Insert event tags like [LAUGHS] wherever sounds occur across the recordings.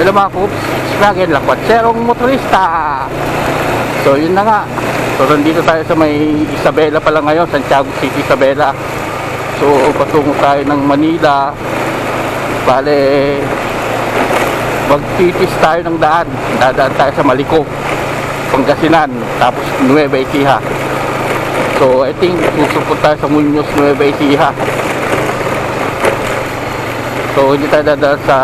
Hello mga Coops, Snagin Lakwat, Serong Motorista. So yun na nga. So nandito tayo sa may Isabela pala ngayon, Santiago City, Isabela. So patungo tayo ng Manila. Bale, magtitis tayo ng daan. Dadaan tayo sa Maliko, Pangasinan, tapos Nueva Ecija. So I think susupot tayo sa Muñoz, Nueva Ecija. So hindi tayo dadaan sa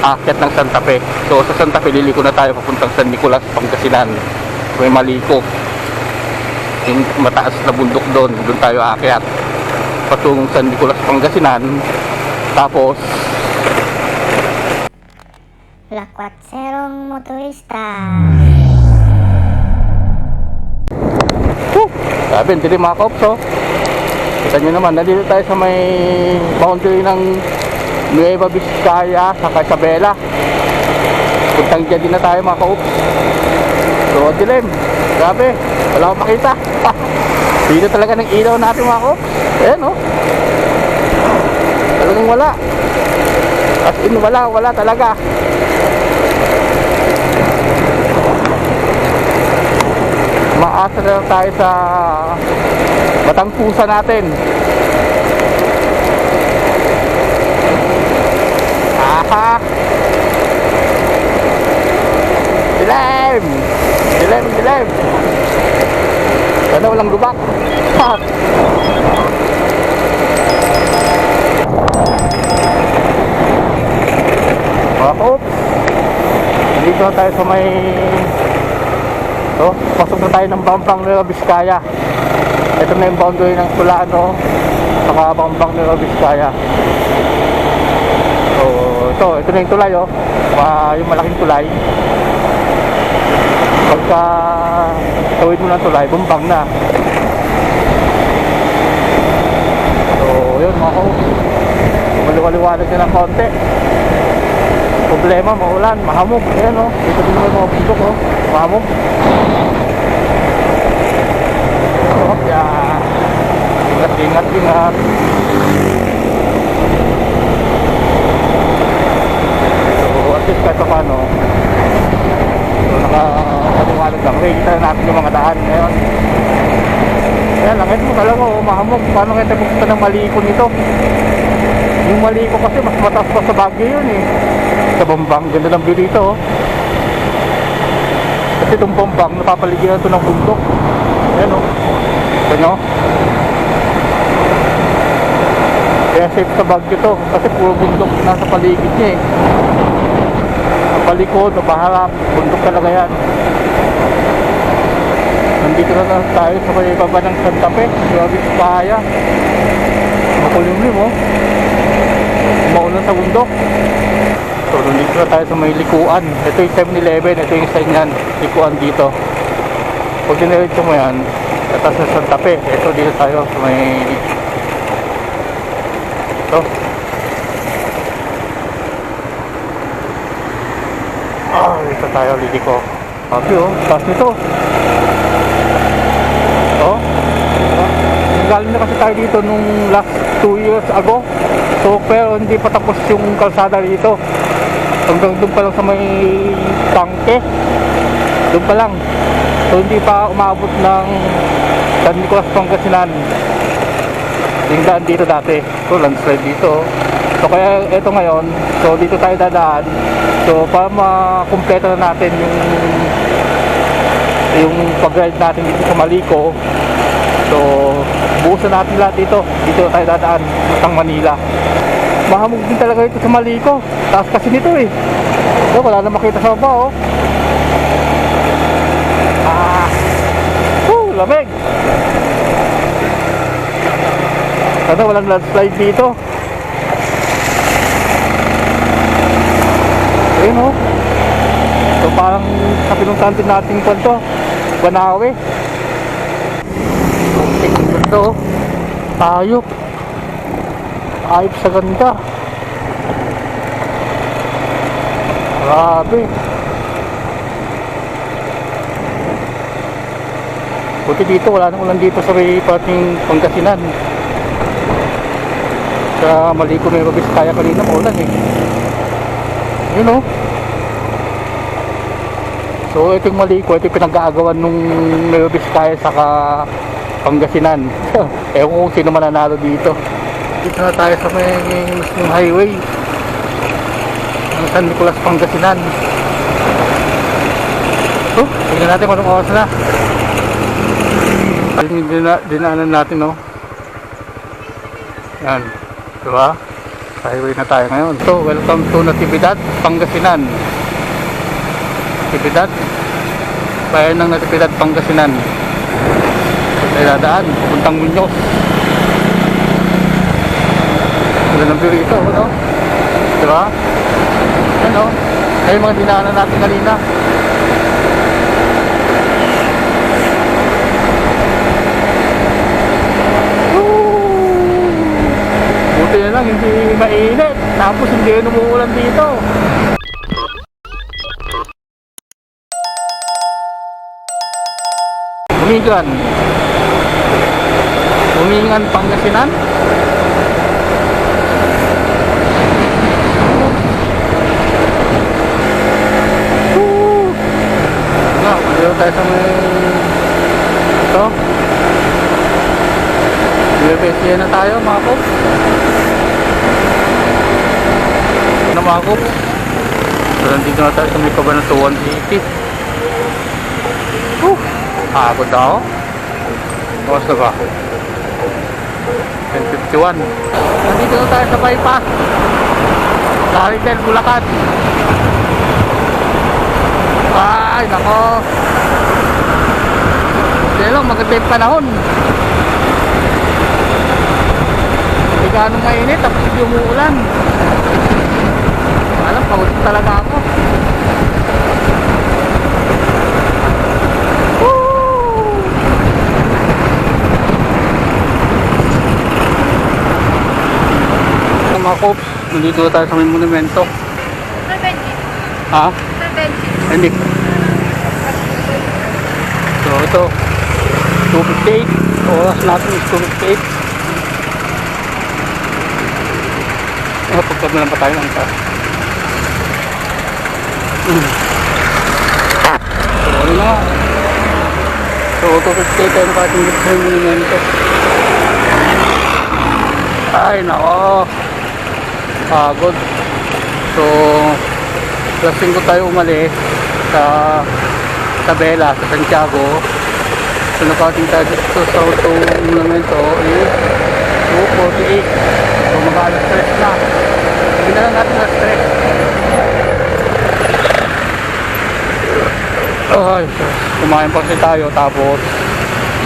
akyat ng Santa Fe. So sa Santa Fe liliko na tayo papuntang San Nicolas, Pangasinan. May maliko. Yung mataas na bundok doon, doon tayo aakyat. Patungong San Nicolas, Pangasinan. Tapos Lakwatserong motorista. Woo! Sabi, hindi rin mga kops, oh. Kita nyo naman, nandito tayo sa may boundary ng Nueva Vizcaya sa Isabela. Puntang dyan din na tayo mga kops. So, dilim. Grabe, wala akong makita. [LAUGHS] Dito talaga ng ilaw natin mga kops. Ayan, oh. Talagang wala. As in, wala, wala talaga. maasa na tayo sa batang pusa natin aha dilim dilim dilim sana walang lubak ha Oops. Dito tayo sa may So, pasok na tayo ng Bambang Nueva Vizcaya. Ito na yung boundary ng Tulano saka Bambang Nueva Vizcaya. So, ito, ito na yung tulay oh. Ma, yung malaking tulay. Pagka tawid mo ng tulay, bumbang na. So, yun mga ko. Maliwaliwanag na ng konti. Problema, maulan, mahamog. Ayan oh. Dito din naman mga bundok oh. Mahamog. Oh, ya. Ingat, ingat, ingat. Least kahit pa paano, so, nakakaliwanag lang. Okay, kita na natin yung mga daan ngayon. Kaya lang, ito talaga, oh, mahamog. Paano ngayon tayo pupunta ng maliko nito? Yung maliko kasi mas mataas pa sa Baguio yun eh. Sa Bambang, ganda ng view dito oh. Kasi itong Bambang, napapaligiran ito ng bundok. Ayan o. Ito nyo. Kaya safe sa Baguio to. Kasi puro bundok nasa paligid niya eh. Palikod, o paharap, bundok talaga yan. Nandito na lang tayo sa may baba ng Santa Fe. Grabe sa kaya. Makulimlim oh. Maulan sa bundok. So, nandito na tayo sa may likuan. Ito yung 7-Eleven. Ito yung sign yan. Likuan dito. Pag diniretso mo yan, ito sa Santa Fe. Ito dito tayo sa may... Ito. Dito tayo. Liliko. Sabi oh. Taas nito. Oh. Galing na kasi tayo dito nung last 2 years ago. So, pero hindi pa tapos yung kalsada dito. Hanggang doon pa lang sa may tangke. Doon pa lang. So, hindi pa umabot ng San Nicolas Pangasinan. Yung daan dito dati. So, landslide dito. So, kaya ito ngayon. So, dito tayo dadaan. So, para makumpleto na natin yung yung pag-ride natin dito sa Maliko. So, buusan natin lahat dito. Dito tayo dadaan ng Manila. Mahamog din talaga ito sa Maliko. Taas kasi nito eh. So, wala na makita sa baba oh. Ah. Woo, lamig. Sana walang landslide dito. Ayun oh. So parang sa pinuntahan din natin kwento, Banawe. Ito, ayop. Ayop sa ganda. Grabe. Buti dito, wala nang ulan dito sa may parting Pangasinan. Sa Maliko may mabis kaya kanina maulan eh. Yun oh. So ito yung mali ko, ito yung pinag-aagawan nung Nueva Vizcaya saka Pangasinan. [LAUGHS] Ewan ko kung sino mananalo dito. Dito na tayo sa may mismong highway. Ng San Nicolas, Pangasinan. Oh, tingnan natin kung anong oras na. Yung dina, dinaanan natin, no? Yan. Diba? Sa highway na tayo ngayon. So, welcome to Natividad, Pangasinan. Natividad. Bayan ng Natividad, Pangasinan. So, tayo dadaan. Pupuntang Muñoz. Wala ng view rito, ano? Diba? Ano? Ayun mga dinaanan natin kanina. Buti na lang, hindi mainit. Tapos hindi rin umuulan dito. Umigan. Umingan Pangasinan. Woo! Nga, dito tayo sa may... Ito. BBSC na tayo mga kops. Mga kops? So nandito na tayo sa may Cabanatuan City. Whew! Pagod ako. Oras na ba? 10.51 Nandito na tayo sa bypass. Caritel, Bulacan. Ay, nako. Hindi lang, maganda yung panahon. Hindi ganong mainit, tapos hindi umuulan. Pagod talaga ako. Mga kops, nandito na tayo sa may monumento. Sir Benji. Ha? Sir Benji. Hindi. So ito, 258. Oras natin is 258. Ano, pagpag na lang pa tayo ng taas. So, ano na. So, 258 tayo pa ating gusto monumento. Ay, nako. Pagod. So, Alas 5 tayo umalis sa Tabela, sa Santiago. So nakating tayo dito sa auto monumento is 248. So mag-alas stress na. Hindi na lang natin na stress. Ay, kumain pa kasi tayo tapos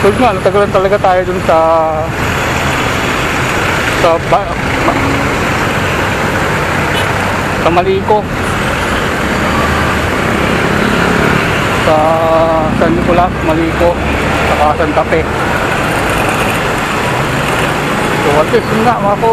so nga, natagalan talaga tayo dun sa sa ba, sa Maliko sa San Nicolas, Maliko, saka Santa Fe. So at least nga mga.